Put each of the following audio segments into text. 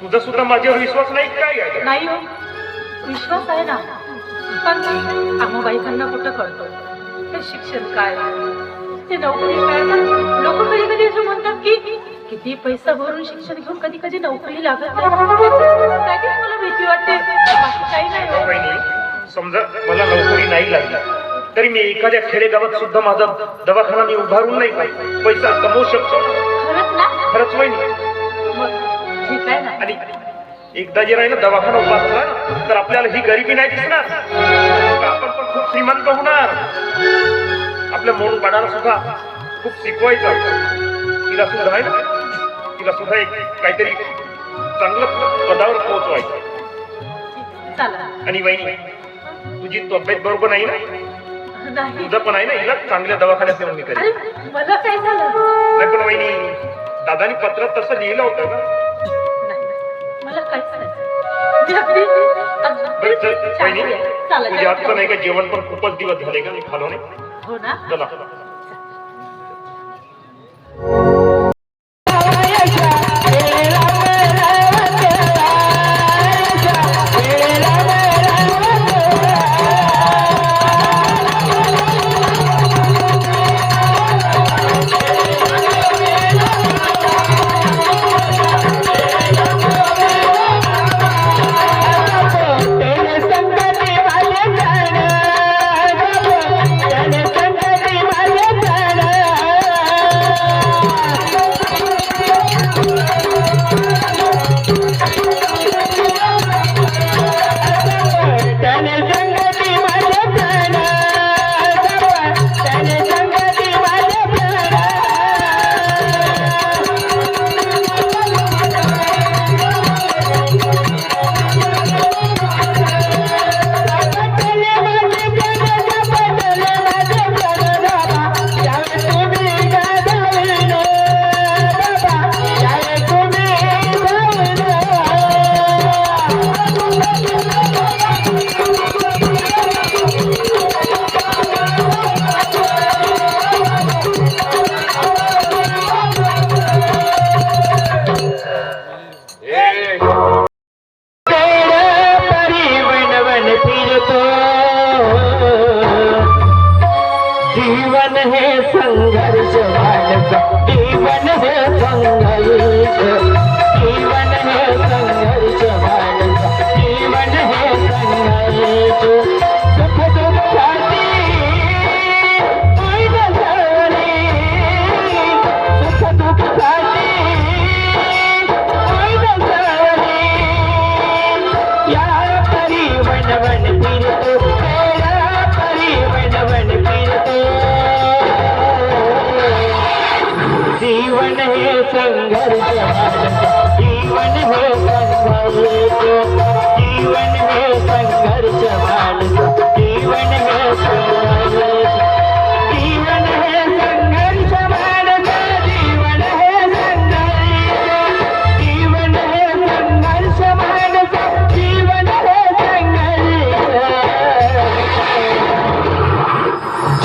तुझा सुद्धा माझ्यावर विश्वास नाही काय? नाही हो. विश्वास आहे ना. पण आम्हा बायकांना कुठं कळतो? ते शिक्षण काय? ते नोकरी काय? लोक कधी कधी असं म्हणतात की किती पैसा भरून शिक्षण घेऊन कधी कधी नोकरी लागत नाही. मला भीती वाटते. बाकी काही नाही हो. समजा मला नोकरी नाही लागली तरी मी एखाद्या खेडेगावात सुद्धा माझा दवाखाना मी उभारून नाही पाहिजे पैसा कमवू शकतो. खरंच ना? खरंच मग ठीक आहे ना? आणि एकदा जे राहिलं दवाखाना उभा ना, तर आपल्याला ही गरिबी नाही दिसणार. आपण पण खूप श्रीमंत होणार. आपल्या मोड पाडाला सुद्धा खूप शिकवायचं. तिला सुद्धा आहे ना? तिला सुद्धा एक काहीतरी चांगलं पदावर पोहोचवायचं. चला. आणि वहिनी तुझी तब्येत बरोबर नाही ना? नाही. तुझं पण आहे ना? हिला चांगल्या दवाखान्यात नेऊन मी अरे मला काय झालं? नाही पण वहिनी दादानी पत्रात तसं लिहिलं होतं ना. नाही का? जेवण पण खूपच दिवस झाले का? मी खालो नाही. हो ना? चला. जीवन हे संघर्ष मानसा जीवन हे संघर्ष. जीवन हे संघर्ष मानसा जीवन हे संघर्ष. सुख दुःखाची ऐन सुख दुःखाची या वन फिरतो. जीवन हे संघर्ष।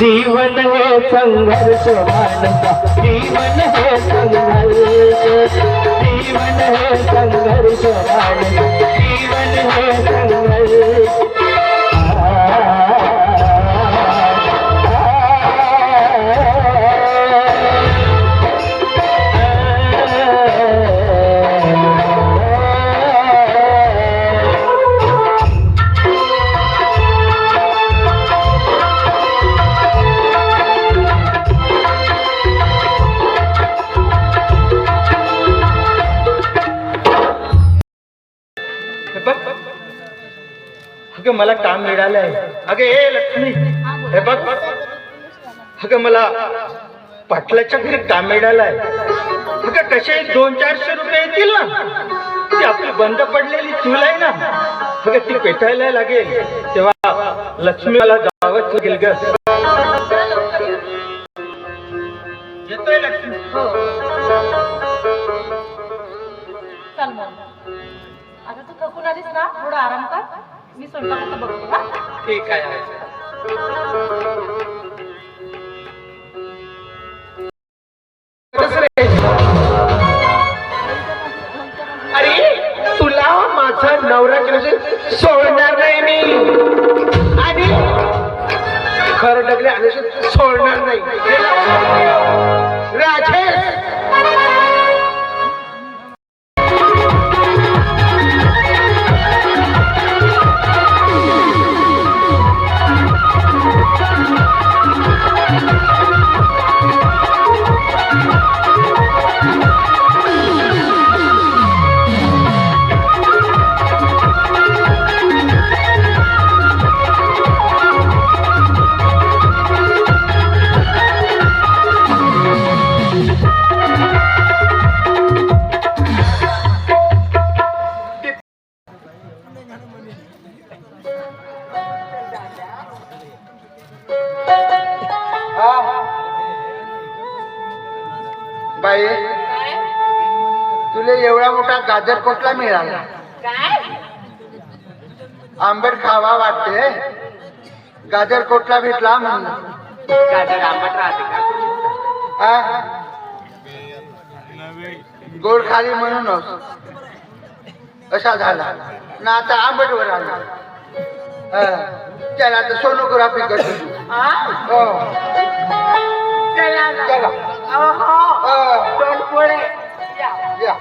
जीवन हे संघर्ष मानसा जीवन हे संघर्ष जीवन हे संघर्ष मानसा जीवन हे संघर्ष हे बघ. अगं मला काम मिळालंय. अगं ए लक्ष्मी. हे बघ. अगं मला पाटलाच्या घरी काम मिळालंय. अगं कसे दोन चारशे रुपये येतील ना? ती आपली बंद पडलेली चूल आहे ना? अगं ती पेटायला लागेल. तेव्हा लक्ष्मी मला जावंच लागेल ग. येतोय लक्ष्मी. हो. चल आता तू थकून आलीस ना थोडा आराम कर. मी स्वयंपाकाचं बघतो हा? ठीक आहे अरे नवऱ्याची नसेल सोडणार नाही मी? आणि खरं डगले आणि सोडणार नाही. बाई तुला एवढा मोठा गाजर कुठला मिळाला? आंबट खावा वाटते. गाजर कोटला भेटला म्हणून गाजर आंबट राहते का? गोड खाली म्हणूनच. असा झाला. ना आता आंबट वर आला. चला आता सोनोग्राफी करतो हो. चला. ना चला अहो हा. दोन पोळे या. या